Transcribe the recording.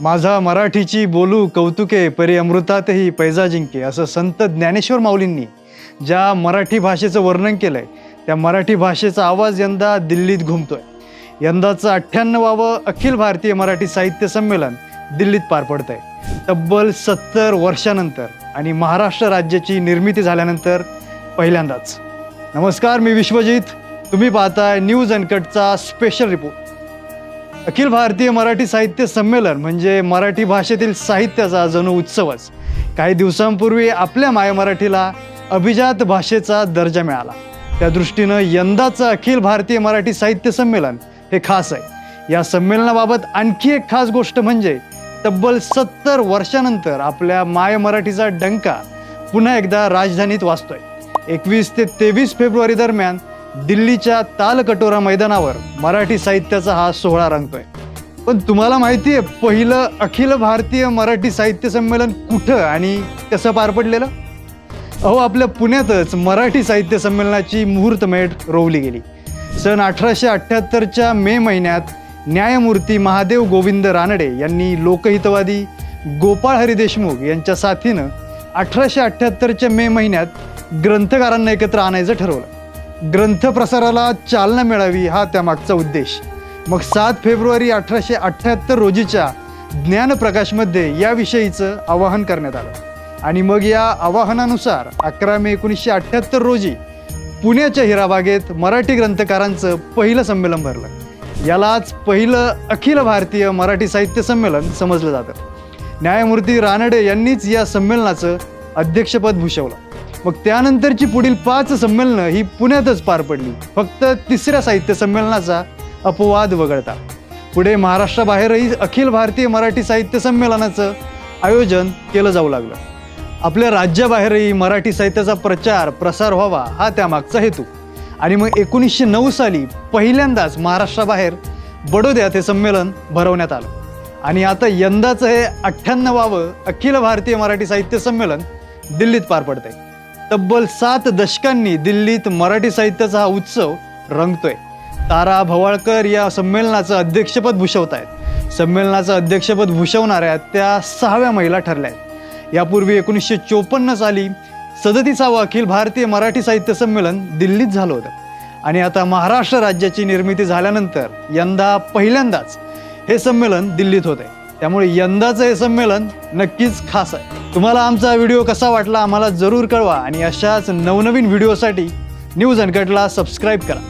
माझा मराठीची बोलू कौतुके परी अमृतातही पैजा जिंके असं संत ज्ञानेश्वर माऊलींनी ज्या मराठी भाषेचं वर्णन केलं आहे त्या मराठी भाषेचा आवाज यंदा दिल्लीत घुमतोय. यंदाचं अठ्ठ्याण्णवावं अखिल भारतीय मराठी साहित्य संमेलन दिल्लीत पार पडतंय. तब्बल सत्तर वर्षानंतर आणि महाराष्ट्र राज्याची निर्मिती झाल्यानंतर पहिल्यांदाच. नमस्कार मी विश्वजित. तुम्ही पाहताय न्यूज अनकटचा स्पेशल रिपोर्ट अखिल भारतीय मराठी साहित्य संमेलन म्हणजे मराठी भाषेतील साहित्याचा जणू उत्सवच. काही दिवसांपूर्वी आपल्या माय मराठीला अभिजात भाषेचा दर्जा मिळाला. त्या दृष्टीनं यंदाचं अखिल भारतीय मराठी साहित्य संमेलन हे खास आहे. या संमेलनाबाबत आणखी एक खास गोष्ट म्हणजे तब्बल सत्तर वर्षानंतर आपल्या माय मराठीचा डंका पुन्हा एकदा राजधानीत वाचतोय एकवीस ते तेवीस फेब्रुवारी दरम्यान दिल्लीच्या तालकटोरा मैदानावर मराठी साहित्याचा हा सोहळा रंगतोय. पण तुम्हाला माहिती आहे पहिलं अखिल भारतीय मराठी साहित्य संमेलन कुठं आणि कसं पार पडलेलं? अहो आपल्या पुण्यातच मराठी साहित्य संमेलनाची मुहूर्तमेढ रोवली गेली. सन अठराशे अठ्ठ्याहत्तरच्या मे महिन्यात न्यायमूर्ती महादेव गोविंद रानडे यांनी लोकहितवादी गोपाळ हरी देशमुख यांच्या साथीनं अठराशे अठ्ठ्याहत्तरच्या मे महिन्यात ग्रंथकारांना एकत्र आणायचं ठरवलं. ग्रंथप्रसाराला चालना मिळावी हा त्यामागचा उद्देश. मग सात फेब्रुवारी अठराशे अठ्ठ्याहत्तर रोजीच्या ज्ञानप्रकाशमध्ये याविषयीचं आवाहन करण्यात आलं. आणि मग या आवाहनानुसार अकरा मे एकोणीसशे अठ्ठ्याहत्तर रोजी पुण्याच्या हिराबागेत मराठी ग्रंथकारांचं पहिलं संमेलन भरलं. यालाच पहिलं अखिल भारतीय मराठी साहित्य संमेलन समजलं जातं. न्यायमूर्ती रानडे यांनीच या संमेलनाचं अध्यक्षपद भूषवलं. मग त्यानंतरची पुढील पाच संमेलनं ही पुण्यातच पार पडली. फक्त तिसऱ्या साहित्य संमेलनाचा अपवाद वगळता. पुढे महाराष्ट्राबाहेरही अखिल भारतीय मराठी साहित्य संमेलनाचं आयोजन केलं जाऊ लागलं. आपल्या राज्याबाहेरही मराठी साहित्याचा प्रचार प्रसार व्हावा हा त्यामागचा हेतू. आणि मग एकोणीसशे नऊ साली पहिल्यांदाच महाराष्ट्राबाहेर बडोद्यात हे संमेलन भरवण्यात आलं. आणि आता यंदाचं हे अठ्ठ्याण्णवावं अखिल भारतीय मराठी साहित्य संमेलन दिल्लीत पार पडतंय. तब्बल सात दशकांनी दिल्लीत मराठी साहित्याचा हा उत्सव रंगतोय. तारा भवाळकर या संमेलनाचं अध्यक्षपद भूषवत आहेत संमेलनाचं अध्यक्षपद भूषवणाऱ्या त्या सहाव्या महिला ठरल्या आहेत यापूर्वी एकोणीसशे चोपन्न साली सदतीसावं अखिल भारतीय मराठी साहित्य संमेलन दिल्लीत झालं होतं. आणि आता महाराष्ट्र राज्याची निर्मिती झाल्यानंतर यंदा पहिल्यांदाच हे संमेलन दिल्लीत होत आहे त्यामुळे यंदाचं हे संमेलन नक्कीच खास आहे. तुम्हाला आमचा व्हिडिओ कसा वाटला आम्हाला जरूर कळवा आणि अशाच नवनवीन व्हिडिओसाठी न्यूज अनकटला सबस्क्राईब करा.